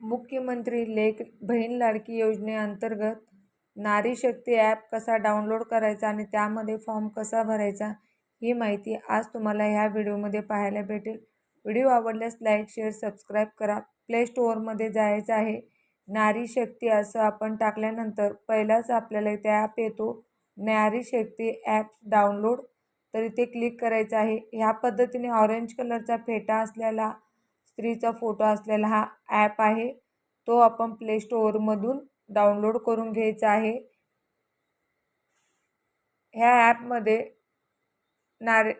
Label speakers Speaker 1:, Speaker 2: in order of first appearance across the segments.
Speaker 1: मुख्यमंत्री लेक बहीण लाडकी योजनेअंतर्गत नारी शक्ती ॲप कसा डाउनलोड करायचा आणि त्यामध्ये फॉर्म कसा भरायचा ही माहिती आज तुम्हाला ह्या व्हिडिओमध्ये पाहायला भेटेल. व्हिडिओ आवडल्यास लाईक शेअर सबस्क्राईब करा. प्ले स्टोअरमध्ये जायचं आहे. नारी शक्ती असं आपण टाकल्यानंतर पहिलाच आपल्याला इथे ॲप येतो. नारी शक्ती ॲप डाउनलोड. तर इथे क्लिक करायचं आहे. ह्या पद्धतीने ऑरेंज कलरचा फेटा असलेला स्त्रीचा फोटो असलेला हा ॲप आहे. तो आपण प्ले स्टोअरमधून डाउनलोड करून घ्यायचा आहे. ह्या ॲपमध्ये नारे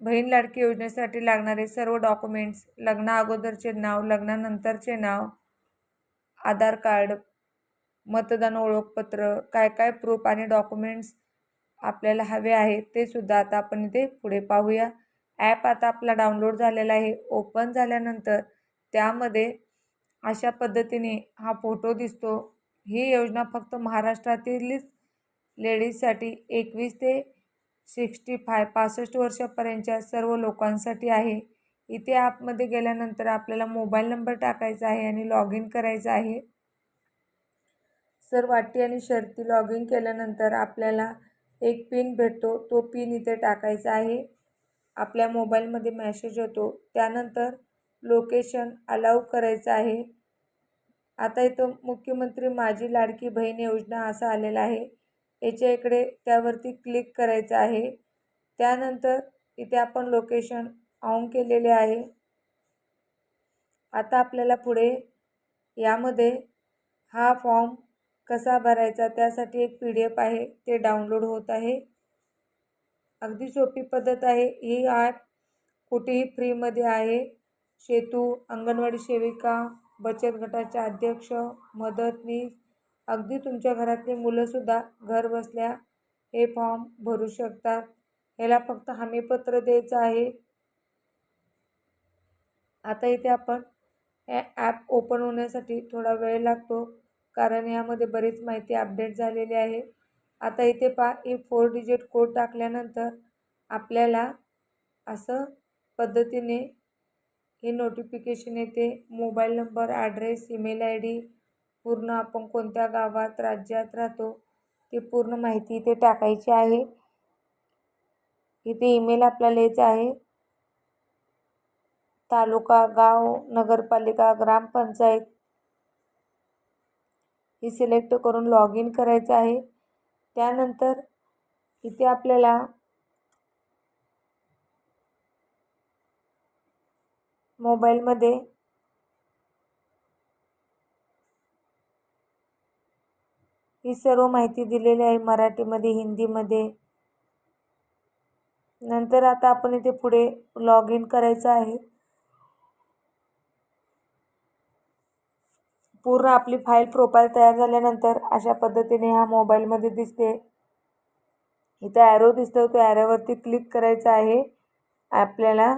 Speaker 1: बहीण लाडकी योजनेसाठी लागणारे सर्व डॉक्युमेंट्स लग्ना अगोदरचे नाव लग्नानंतरचे नाव आधार कार्ड मतदान ओळखपत्र काय काय प्रूफ आणि डॉक्युमेंट्स आपल्याला हवे आहेत ते सुद्धा आता आपण इथे पुढे पाहूया. ॲप आता आपला डाउनलोड झालेला आहे ओपन झाल्यानंतर त्यामध्ये अशा पद्धतीने हा फोटो दिसतो. ही योजना फक्त महाराष्ट्रातीलच लेडीजसाठी एकवीस ते सिक्स्टी फाय पासष्ट वर्षापर्यंतच्या सर्व लोकांसाठी आहे. इथे ॲपमध्ये गेल्यानंतर आपल्याला मोबाईल नंबर टाकायचा आहे आणि लॉग इन करायचं आहे. सर्व अटी आणि शर्ती लॉग इन केल्यानंतर आपल्याला एक पिन भेटतो तो पिन इथे टाकायचा आहे. आपल्या मोबाईलमध्ये मॅसेज होतो. त्यानंतर लोकेशन अलाव करायचं आहे. आता इथं मुख्यमंत्री माझी लाडकी बहीण योजना असा आलेला आहे. याच्या इकडे त्यावरती क्लिक करायचं आहे. त्यानंतर इथे आपण लोकेशन ऑन केलेले आहे. आता आपल्याला पुढे यामध्ये हा फॉर्म कसा भरायचा त्यासाठी एक पी डी एफ आहे. ते डाउनलोड होत आहे. अगदी सोपी पद्धत आहे. ही ॲप कुठेही फ्रीमध्ये आहे. सेतू अंगणवाडी सेविका बचत गटाचे अध्यक्ष मदतनीस अगदी तुमच्या घरातली मुलंसुद्धा घर बसल्या हे फॉर्म भरू शकतात. ह्याला फक्त हमीपत्र द्यायचं आहे. आता इथे आपण हे ॲप ओपन होण्यासाठी थोडा वेळ लागतो. कारण यामध्ये बरीच माहिती अपडेट झालेली आहे. आता इथे पा हे फोर डिजिट कोड टाकल्यानंतर आपल्याला असं पद्धतीने हे नोटिफिकेशन येते. Mobile number address email I D पूर्ण आपण कोणत्या गावात राज्यात राहतो ते पूर्ण माहिती इथे टाकायची आहे. इथे ईमेल आपल्याला यायचं आहे. तालुका गाव नगरपालिका ग्रामपंचायत हे सिलेक्ट करून लॉग इन करायचं आहे. त्यानंतर इथे आपल्याला मोबाईलमध्ये ही सर्व माहिती दिलेली आहे मराठीमध्ये हिंदीमध्ये. नंतर आता आपण इथे पुढे लॉग इन करायचं आहे. पूर्ण आपली फाईल प्रोफाईल तयार झाल्यानंतर अशा पद्धतीने ह्या मोबाईलमध्ये दिसते. इथं ॲरो दिसतो तो ॲरोवरती क्लिक करायचा आहे आपल्याला.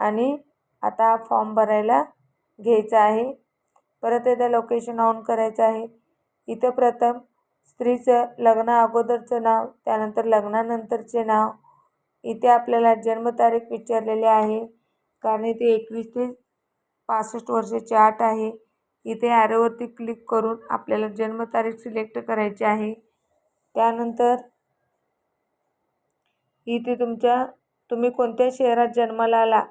Speaker 1: आणि आता हा फॉर्म भरायला घ्यायचा आहे. परत एकदा लोकेशन ऑन करायचं आहे. इथं प्रथम स्त्रीचं लग्ना अगोदरचं नाव त्यानंतर लग्नानंतरचे नाव. इथे आपल्याला जन्मतारीख विचारलेली आहे. कारण इथे एकवीस ते पासष्ट वर्षाची आठ आहे. इथे ॲरोवरती क्लिक करून आपल्याला जन्मतारीख सिलेक्ट करायची आहे. त्यानंतर इथे तुमच्या तुम्ही कोणत्या शहरात जन्माला आला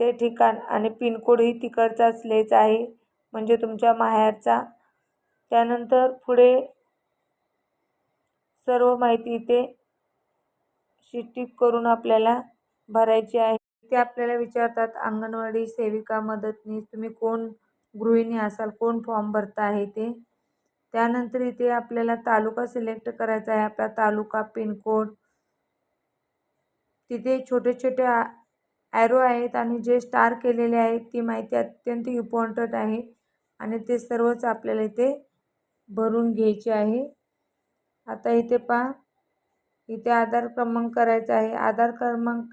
Speaker 1: ते ठिकाण आणि पिनकोडही तिकडचाच लिहायचा आहे म्हणजे तुमच्या माहेरचा. त्यानंतर पुढे सर्व माहिती इथे शिट्टीक करून आपल्याला भरायची आहे. ते आपल्याला विचारतात अंगणवाडी सेविका मदतनीस तुम्ही कोण गृहिणी असाल कोण फॉर्म भरता आहे ते? त्यानंतर इथे आपल्याला तालुका सिलेक्ट करायचा आहे. आपला तालुका पिनकोड तिथे छोटे छोटे ॲरो आहेत आणि जे स्टार केलेले आहेत ती माहिती अत्यंत इम्पॉर्टंट आहे. आणि ते सर्वच आपल्याला इथे भरून घ्यायचे आहे. आता इथे पहा. इथे आधार क्रमांक करायचा आहे. आधार क्रमांक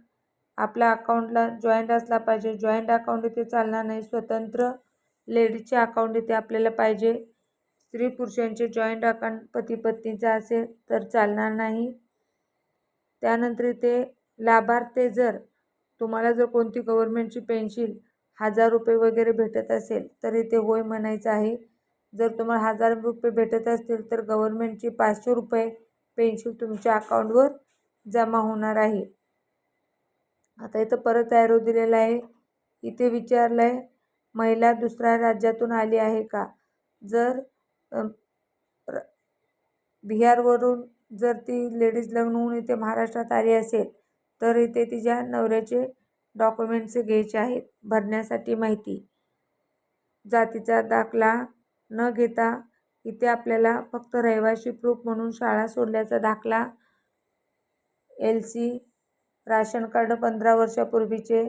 Speaker 1: आपल्या अकाउंटला जॉईंट असला पाहिजे. जॉईंट अकाउंट इथे चालणार नाही. स्वतंत्र लेडीजचे अकाउंट इथे आपल्याला पाहिजे. स्त्री पुरुषांचे जॉईंट अकाउंट पती पत्नीचा असेल तर चालणार नाही. त्यानंतर इथे लाभार्थी जर तुम्हाला जर कोणती गव्हर्मेंटची पेन्शिल हजार रुपये वगैरे भेटत असेल तर इथे होय म्हणायचं आहे. जर तुम्हाला हजार रुपये भेटत असतील तर गव्हर्मेंटची पाचशे रुपये पेन्शिल तुमच्या अकाउंटवर जमा होणार आहे. आता इथं परत ॲरो दिलेला आहे. इथे विचारलं आहे महिला दुसऱ्या राज्यातून आली आहे का? जर बिहारवरून जर ती लेडीज लग्न होऊन इथे महाराष्ट्रात आली असेल तर इथे तिच्या नवऱ्याचे डॉक्युमेंट्स घ्यायचे आहेत भरण्यासाठी माहिती. जातीचा दाखला न घेता इथे आपल्याला फक्त रहिवासी प्रूफ म्हणून शाळा सोडल्याचा दाखला एल सी राशन कार्ड पंधरा वर्षापूर्वीचे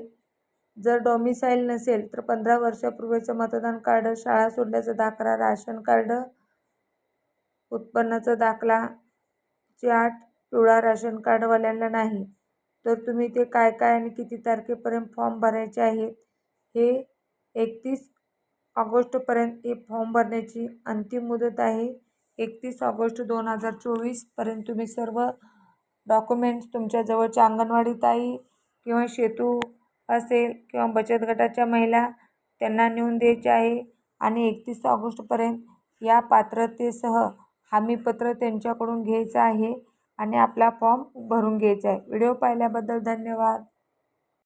Speaker 1: जर डॉमिसाईल नसेल तर पंधरा वर्षापूर्वीचं मतदान कार्ड शाळा सोडल्याचा दाखला राशन कार्ड उत्पन्नाचा दाखला चार्ट पिवळा राशन कार्डवाल्यांना नाही. तर तुम्ही ते काय काय आणि किती तारखेपर्यंत फॉर्म भरायचे आहेत हे एकतीस ऑगस्टपर्यंत हे फॉर्म भरण्याची अंतिम मुदत आहे. एकतीस ऑगस्ट दोन हजार चोवीसपर्यंत तुम्ही सर्व डॉक्युमेंट्स तुमच्या जवळच्या अंगणवाडी ताई किंवा शेतू असेल किंवा बचत गटाच्या महिला त्यांना नेऊन द्यायचे आहे आणि एकतीस ऑगस्टपर्यंत या पात्रतेसह हमीपत्र त्यांच्याकडून घ्यायचं आहे आणि आपला फॉर्म भरून घ्यायचा आहे. व्हिडिओ पाहिल्याबद्दल धन्यवाद.